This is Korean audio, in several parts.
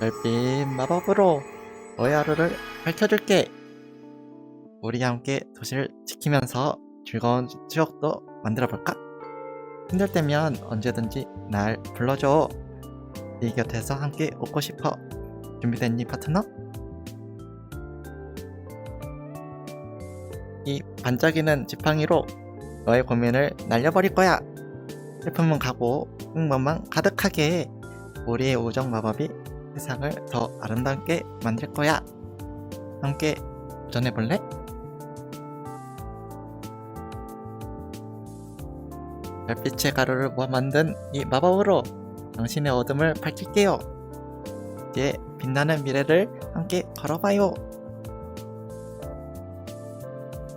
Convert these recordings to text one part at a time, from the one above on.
별빛 마법으로 너의 하루를 밝혀줄게. 우리 함께 도시를 지키면서 즐거운 추억도 만들어 볼까? 힘들 때면 언제든지 날 불러줘. 네 곁에서 함께 웃고 싶어. 준비됐니, 파트너? 이 반짝이는 지팡이로 너의 고민을 날려버릴 거야. 슬픔은 가고 흥망만 가득하게 우리의 우정 마법이 세상을 더 아름답게 만들 거야. 함께 도전해 볼래? 별빛의 가루를 모아 만든 이 마법으로 당신의 어둠을 밝힐게요. 이제 빛나는 미래를 함께 걸어봐요.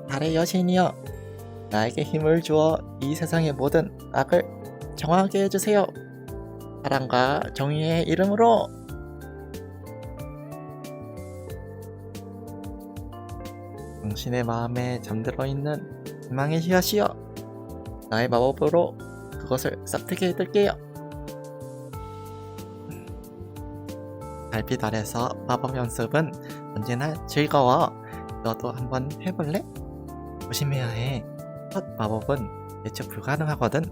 달의 여신이여, 나에게 힘을 주어 이 세상의 모든 악을 정하게 해주세요. 사랑과 정의의 이름으로 당신의 마음에 잠들어 있는 희망의 씨앗이여 나의 마법으로 그것을 싹트게 해둘게요. 달빛 아래서 마법 연습은 언제나 즐거워. 너도 한번 해볼래? 조심해야 해. 첫 마법은 예측 불가능하거든.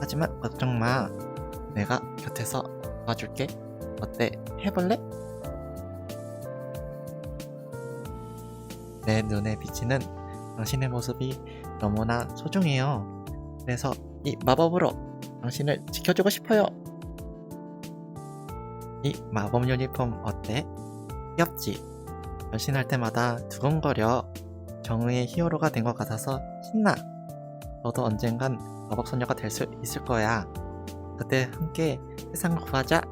하지만 걱정 마. 내가 곁에서 도와줄게. 어때? 해볼래? 내 눈에 비치는 당신의 모습이 너무나 소중해요. 그래서 이 마법으로 당신을 지켜주고 싶어요. 이 마법 유니폼 어때? 귀엽지? 변신할 때마다 두근거려 정의의 히어로가 된 것 같아서 신나. 너도 언젠간 마법 소녀가 될 수 있을 거야. 그때 함께 세상을 구하자.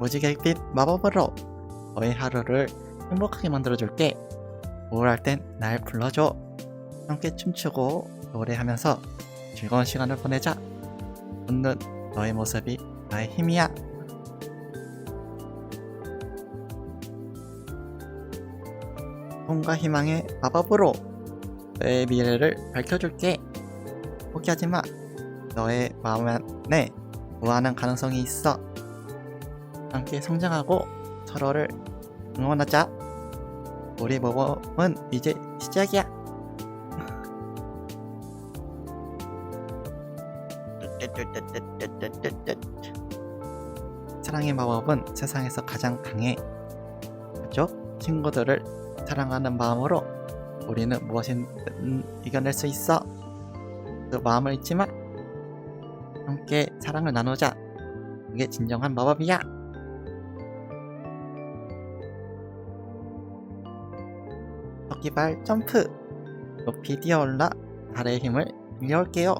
무지개빛 마법으로 너의 하루를 행복하게 만들어줄게. 우울할 땐 날 불러줘. 함께 춤추고 노래하면서 즐거운 시간을 보내자. 웃는 너의 모습이 나의 힘이야. 꿈과 희망의 마법으로 너의 미래를 밝혀줄게. 포기하지 마. 너의 마음 안에 무한한 가능성이 있어. 함께 성장하고 서로를 응원하자. 우리 모범은 이제 시작이야. 사랑의 마법은 세상에서 가장 강해. 그죠? 친구들을 사랑하는 마음으로 우리는 무엇이든 이겨낼 수 있어. 그 마음을 잊지 마. 함께 사랑을 나누자. 그게 진정한 마법이야. 토끼발 점프. 높이 뛰어올라 달의 힘을 빌려올게요.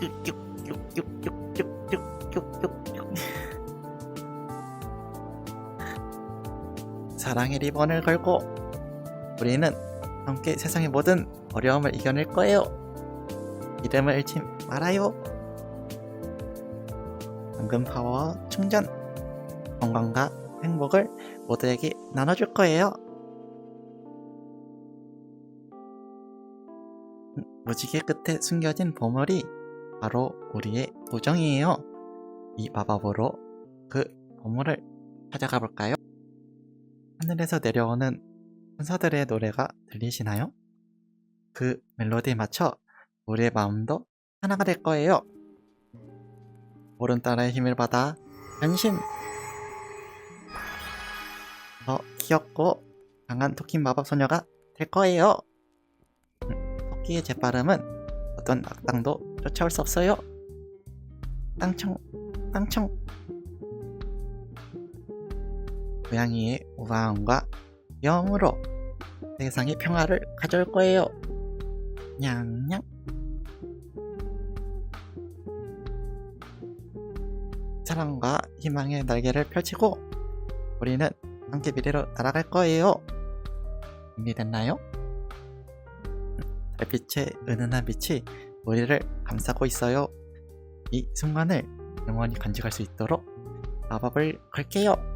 사랑의 리본을 걸고 우리는 함께 세상의 모든 어려움을 이겨낼 거예요. 이름을 잃지 말아요. 방금 파워 충전 건강과 행복을 모두에게 나눠줄 거예요. 음, 무지개 끝에 숨겨진 보물이 바로 우리의 도정이에요. 이 마법으로 그 보물을 찾아가 볼까요? 하늘에서 내려오는 천사들의 노래가 들리시나요? 그 멜로디에 맞춰 우리의 마음도 하나가 될 거예요. 오른따라의 힘을 받아 변신! 더 귀엽고 강한 토끼 마법 소녀가 될 거예요. 음, 토끼의 재빠름은 어떤 악당도 쫓아올 수 없어요. 땅청, 땅청. 고양이의 우아함과 귀여움으로 세상의 평화를 가져올 거예요. 냥냥. 사랑과 희망의 날개를 펼치고 우리는 함께 미래로 날아갈 거예요. 준비됐나요? 달빛의 은은한 빛이 우리를 감싸고 있어요. 이 순간을 영원히 간직할 수 있도록 마법을 걸게요.